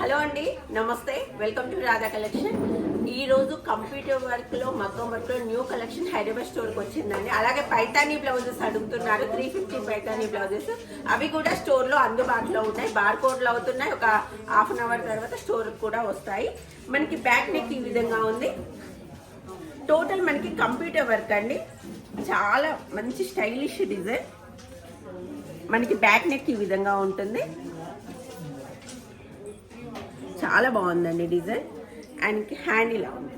Hello అండి నమస్తే. Welcome to Radha collection ఈరోజు కంప్యూటర్ వర్క్లో మగ్గం వర్క్లో న్యూ కలెక్షన్ హైదరాబాద్ స్టోర్కి వచ్చిందండి. అలాగే పైతానీ బ్లౌజెస్ అడుగుతున్నారు. త్రీ ఫిఫ్టీ పైతానీ బ్లౌజెస్ అవి కూడా స్టోర్లో అందుబాటులో ఉన్నాయి. బార్ కోడ్లు అవుతున్నాయి. ఒక హాఫ్ అన్ అవర్ తర్వాత స్టోర్ కూడా వస్తాయి. మనకి బ్యాక్ నెక్ ఈ విధంగా ఉంది. టోటల్ మనకి కంప్యూటర్ వర్క్ అండి. చాలా మంచి స్టైలిష్ డిజైన్ మనకి బ్యాక్ నెక్ ఈ విధంగా ఉంటుంది. చాలా బాగుందండి డిజైన్. అండ్ హ్యాండీలా ఉంది.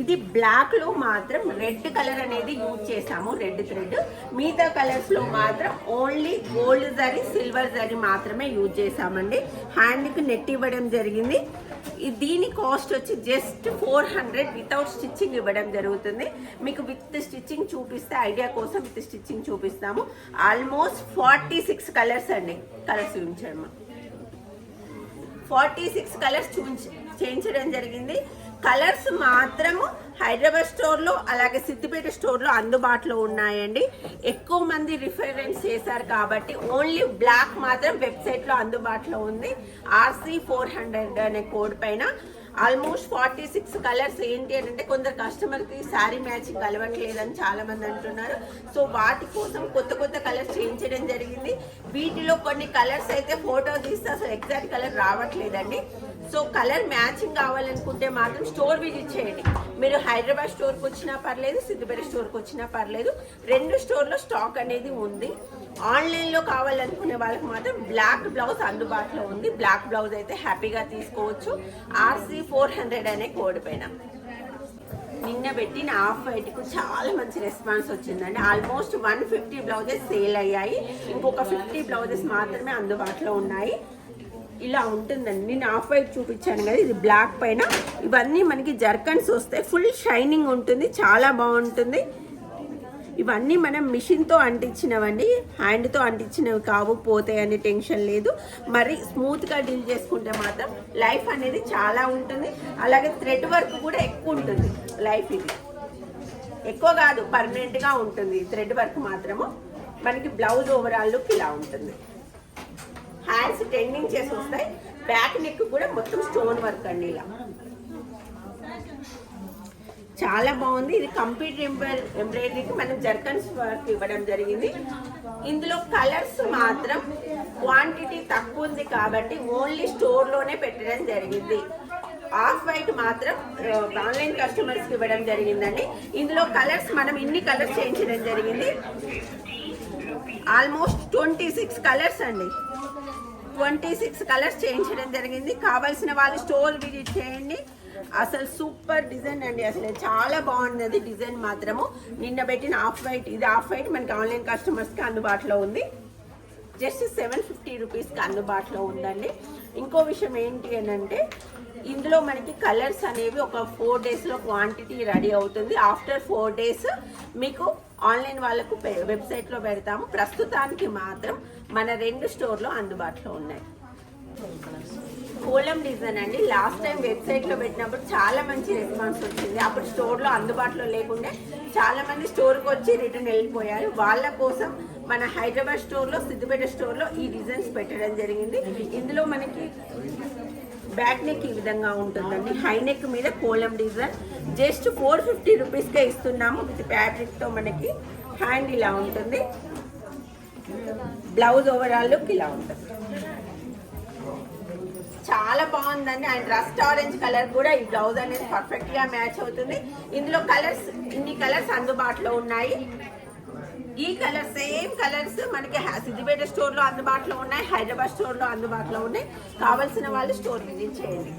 ఇది బ్లాక్లో మాత్రం రెడ్ కలర్ అనేది యూజ్ చేసాము రెడ్ థ్రెడ్ మిగతా కలర్స్లో మాత్రం only gold zari silver zari మాత్రమే యూజ్ చేసామండి హ్యాండ్కి నెట్ ఇవ్వడం జరిగింది. దీని కాస్ట్ వచ్చి just four hundred without stitching ఇవ్వడం జరుగుతుంది. మీకు విత్ స్టిచ్చింగ్ చూపిస్తే ఐడియా కోసం విత్ స్టిచ్చింగ్ చూపిస్తాము. ఆల్మోస్ట్ ఫార్టీ సిక్స్ కలర్స్ అండి. కలర్స్ చూపించండి ఫార్టీ సిక్స్ కలర్స్ చూపించ చేయించడం జరిగింది. కలర్స్ మాత్రము హైదరాబాద్ స్టోర్లో అలాగే సిద్దిపేట స్టోర్లో అందుబాటులో ఉన్నాయండి. ఎక్కువ మంది రిఫరెన్స్ చేశారు కాబట్టి ఓన్లీ బ్లాక్ మాత్రం వెబ్సైట్లో అందుబాటులో ఉంది. ఆర్సీ ఫోర్ హండ్రెడ్ అనే కోడ్ పైన. ఆల్మోస్ట్ ఫార్టీ సిక్స్ కలర్స్ ఏంటి అని అంటే కొందరు కస్టమర్కి శారీ మ్యాచింగ్ కలవట్లేదని చాలామంది అంటున్నారు. సో వాటి కోసం కొత్త కొత్త కలర్స్ చేయించడం జరిగింది. వీటిలో కొన్ని కలర్స్ అయితే ఫోటో తీస్తే అసలు ఎగ్జాక్ట్ కలర్ రావట్లేదండి. సో కలర్ మ్యాచింగ్ కావాలనుకుంటే మాత్రం స్టోర్ విజిట్ చేయండి. మీరు హైదరాబాద్ స్టోర్కి వచ్చినా పర్లేదు సిద్దిపేట స్టోర్కి వచ్చినా పర్లేదు రెండు స్టోర్లో స్టాక్ అనేది ఉంది. ఆన్లైన్లో కావాలనుకునే వాళ్ళకి మాత్రం బ్లాక్ బ్లౌజ్ అందుబాటులో ఉంది. బ్లాక్ బ్లౌజ్ అయితే హ్యాపీగా తీసుకోవచ్చు. ఆర్సీ ఫోర్ హండ్రెడ్ అనే కోడ్ పైన. నిన్న పెట్టిన ఆఫ్ వైట్కు చాలా మంచి రెస్పాన్స్ వచ్చిందండి. Almost one fifty blouses sale అయ్యాయి. ఇంకొక ఫిఫ్టీ బ్లౌజెస్ మాత్రమే అందుబాటులో ఉన్నాయి. ఇలా ఉంటుందండి. నేను ఆఫ్ వైట్ చూపించాను కదా ఇది బ్లాక్ పైన. ఇవన్నీ మనకి జర్కన్స్ వస్తాయి ఫుల్ షైనింగ్ ఉంటుంది చాలా బాగుంటుంది. ఇవన్నీ మనం మిషన్తో అంటించినవండి హ్యాండ్తో అంటించినవి కావు పోతాయి అనే టెన్షన్ లేదు. మరి స్మూత్గా డీల్ చేసుకుంటే మాత్రం లైఫ్ అనేది చాలా ఉంటుంది. అలాగే థ్రెడ్ వర్క్ కూడా ఎక్కువ ఉంటుంది లైఫ్ ఇది. ఎక్కువ కాదు పర్మనెంట్గా ఉంటుంది థ్రెడ్ వర్క్ మాత్రము. మనకి బ్లౌజ్ ఓవరాల్ లుక్ ఇలా ఉంటుంది. హ్యాండ్స్ టెండింగ్ చేసి వస్తాయి. బ్యాక్ నెక్ కూడా మొత్తం స్టోన్ వర్క్ అండి ఇలా. చాలా బాగుంది. ఇది కంప్యూటర్ ఎంబ్రాయి ఎంబ్రాయిడరీకి మనం జర్కన్స్ వర్క్ ఇవ్వడం జరిగింది. ఇందులో కలర్స్ మాత్రం క్వాంటిటీ తక్కువ ఉంది కాబట్టి ఓన్లీ స్టోర్లోనే పెట్టడం జరిగింది. ఆఫ్ వైట్ మాత్రం ఆన్లైన్ కస్టమర్స్కి ఇవ్వడం జరిగిందండి. ఇందులో కలర్స్ మనం ఇన్ని కలర్స్ చేయించడం జరిగింది. ఆల్మోస్ట్ ట్వంటీ సిక్స్ కలర్స్ అండి. ట్వంటీ సిక్స్ కలర్స్ చేయించడం జరిగింది. కావాల్సిన వాళ్ళు స్టోర్ విజిట్ చేయండి. అసలు సూపర్ డిజైన్ అండి. అసలు చాలా బాగున్నది డిజైన్ మాత్రము. నిన్న పెట్టిన ఆఫ్ వైట్ ఇది ఆఫ్ వైట్ మనకి ఆన్లైన్ కస్టమర్స్కి అందుబాటులో ఉంది. జస్ట్ సెవెన్ ఫిఫ్టీ రూపీస్కి అందుబాటులో ఉందండి. ఇంకో విషయం ఏంటి అని అంటే ఇందులో మనకి కలర్స్ అనేవి ఒక ఫోర్ డేస్లో క్వాంటిటీ రెడీ అవుతుంది. ఆఫ్టర్ ఫోర్ డేస్ మీకు ఆన్లైన్ వాళ్ళకు పె- వెబ్సైట్లో పెడతాము. ప్రస్తుతానికి మాత్రం మన రెండు స్టోర్లో అందుబాటులో ఉన్నాయి. కోలం డిజైన్ అండి. లాస్ట్ టైం వెబ్సైట్లో పెట్టినప్పుడు చాలా మంచి రెస్పాన్స్ వచ్చింది. అప్పుడు స్టోర్లో అందుబాటులో లేకుండే చాలా మంది స్టోర్కి వచ్చి రిటర్న్ వెళ్ళిపోయారు. వాళ్ళ కోసం మన హైదరాబాద్ స్టోర్లో సిద్దిపేట స్టోర్లో ఈ డిజైన్స్ పెట్టడం జరిగింది. ఇందులో మనకి బ్యాక్ నెక్ ఈ విధంగా ఉంటుందండి. హై నెక్ మీద kolam design. Just four fifty రూపీస్కే ఇస్తున్నాము. విత్ ఫ్యాబ్రిక్తో మనకి హ్యాండ్ ఇలా ఉంటుంది. బ్లౌజ్ ఓవరాల్ లుక్ ఇలా ఉంటుంది. చాలా బాగుందండి. అండ్ రస్ట్ ఆరెంజ్ కలర్ కూడా ఈ బ్లౌజ్ అనేది పర్ఫెక్ట్గా మ్యాచ్ అవుతుంది. ఇందులో కలర్స్ ఇన్ని కలర్స్ అందుబాటులో ఉన్నాయి. ఈ కలర్ సేమ్ కలర్స్ మనకి సిద్దిపేట స్టోర్లో అందుబాటులో ఉన్నాయి హైదరాబాద్ స్టోర్లో అందుబాటులో ఉన్నాయి. కావాల్సిన వాళ్ళు స్టోర్ విజిట్ చేయండి.